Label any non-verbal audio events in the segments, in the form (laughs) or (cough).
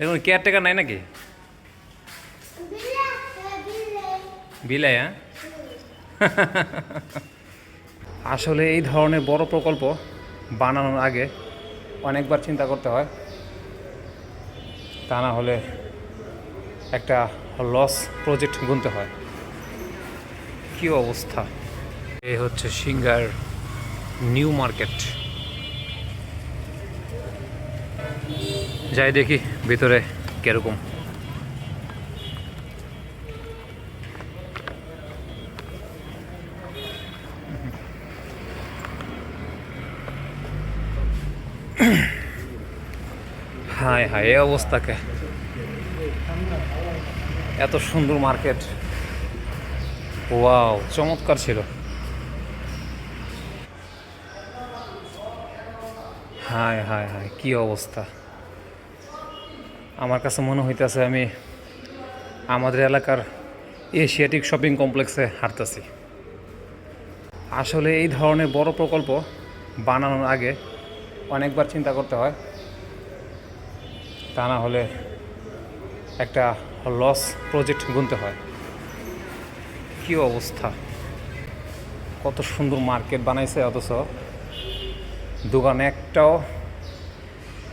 এখন কেয়ারটেকার নাই নাকি? বিলাই হ্যাঁ? (laughs) আসলে এই ধরনের বড় প্রকল্প বানানোর আগে অনেকবার চিন্তা করতে হয়। তা না হলে একটা লস প্রজেক্ট গুনতে হয়। কি অবস্থা? এই হচ্ছে সিঙ্গার নিউ মার্কেট। যাই দেখি ভিতরে কীরকম। হায় হায়, এই অবস্থাকে। এত সুন্দর মার্কেট। ওয়াও, চমৎকার ছিল। হায় হায় হায়, কি অবস্থা। আমার কাছে মনে হইতেছে আমি আমাদের এলাকার এশিয়াটিক শপিং কমপ্লেক্সে হাঁটতেছি। আসলে এই ধরনের বড় প্রকল্প বানানোর আগে অনেকবার চিন্তা করতে হয়। তা না হলে একটা লস প্রজেক্ট গুনতে হয়। কি অবস্থা? কত সুন্দর মার্কেট বানাইছে অথচ। দোকান একটাও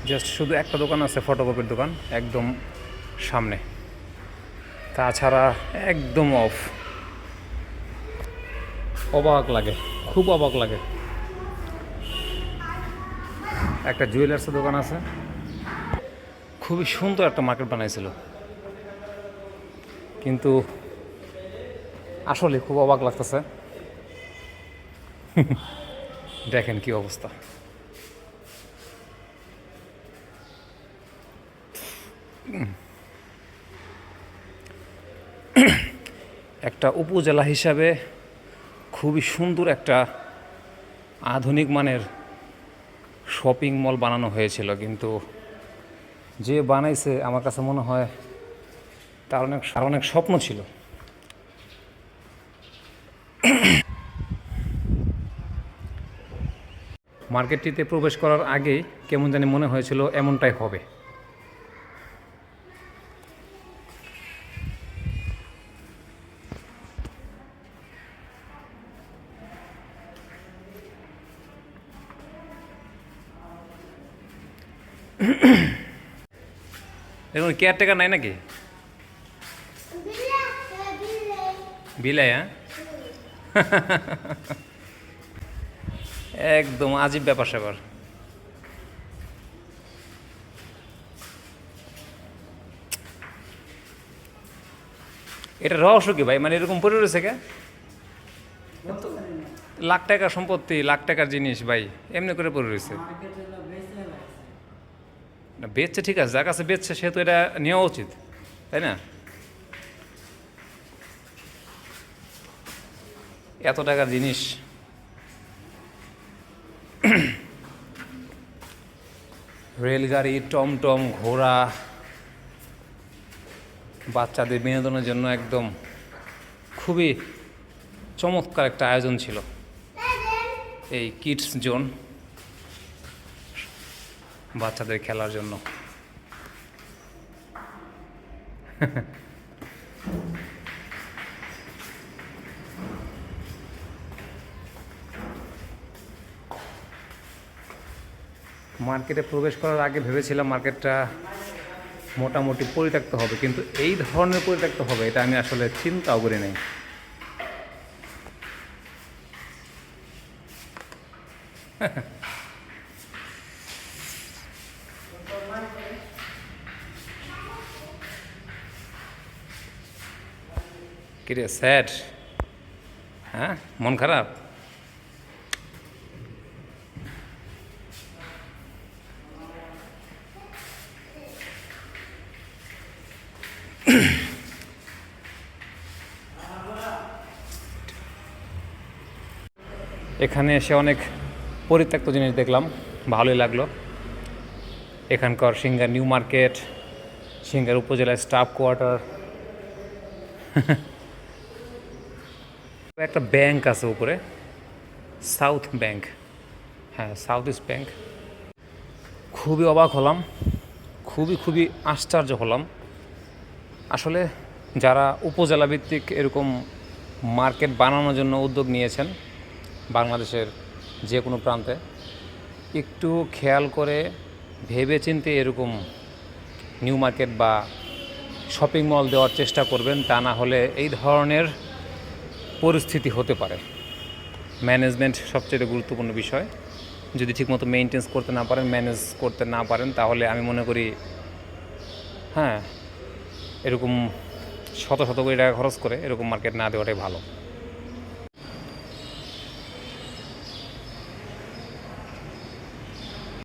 জাস্ট শুধু একটা দোকান আছে ফটোকপির দোকান, একদম সামনে। তাছাড়া একদম অফ অবাক লাগে, খুব অবাক লাগে। একটা জুয়েলার্সের দোকান আছে। খুবই সুন্দর একটা মার্কেট বানাইছিল। কিন্তু আসলে খুব অবাক লাগতেছে। (laughs) দেখেন কি অবস্থা। (coughs) একটা উপজেলা হিসাবে খুবই সুন্দর একটা আধুনিক মানের শপিং মল বানানো হয়েছিল, কিন্তু যে বানাইছে আমার কাছে মনে হয় তার অনেক তার অনেক স্বপ্ন ছিল। (coughs) মার্কেটটিতে প্রবেশ করার আগেই কেমন জানি মনে হয়েছিল এমনটাই হবে। (coughs) এখন কেয়ারটেকার নাই নাকি? বিলাই হ্যাঁ? (laughs) একদম আজীব ব্যাপার স্যাপার। এটা রহস্য কি ভাই? মানে এরকম পড়ে রয়েছে কে? লাখ টাকার সম্পত্তি লাখ টাকার জিনিস ভাই এমনি করে পড়ে রয়েছে। বেচছে ঠিক আছে, যার কাছে বেচছে সে তো এটা নেওয়া উচিত, তাই না? এত টাকার জিনিস। রেলগাড়ি, টমটম, ঘোড়া, বাচ্চাদের বিনোদনের জন্য একদম খুবই চমৎকার একটা আয়োজন ছিল। এই কিডস জোন। বাচ্চাদের খেলার জন্য। মার্কেটে প্রবেশ করার আগে ভেবেছিলাম মার্কেটটা মোটামুটি পরিত্যক্ত হবে, কিন্তু এই ধরনের পরিত্যক্ত হবে, এটা আমি আসলে চিন্তাও করি নাই। (laughs) কিরে স্যাড হ্যাঁ মন খারাপ? এখানে এসে অনেক পরিত্যক্ত জিনিস দেখলাম, ভালোই লাগল। এখানকার সিঙ্গার নিউ মার্কেট, সিঙ্গার উপজেলার স্টাফ কোয়ার্টার। একটা ব্যাংক আছে উপরে, সাউথ ব্যাংক। হ্যাঁ সাউথ ইস্ট ব্যাংক। খুবই অবাক হলাম, খুবই খুবই আশ্চর্য হলাম। আসলে যারা উপজেলা ভিত্তিক এরকম মার্কেট বানানোর জন্য উদ্যোগ নিয়েছেন বাংলাদেশের যে কোনো প্রান্তে, একটু খেয়াল করে ভেবেচিন্তে এরকম নিউ মার্কেট বা শপিং মল দেওয়ার চেষ্টা করবেন, তা না হলে এই ধরনের পরিস্থিতি হতে পারে। ম্যানেজমেন্ট সবচেয়ে গুরুত্বপূর্ণ বিষয়। যদি ঠিকমতো মেনটেন্স করতে না পারেন ম্যানেজ করতে না পারেন, তাহলে আমি মনে করি হ্যাঁ এরকম শত শত কোটি টাকা খরচ করে এরকম মার্কেট না দেওয়াটাই ভালো।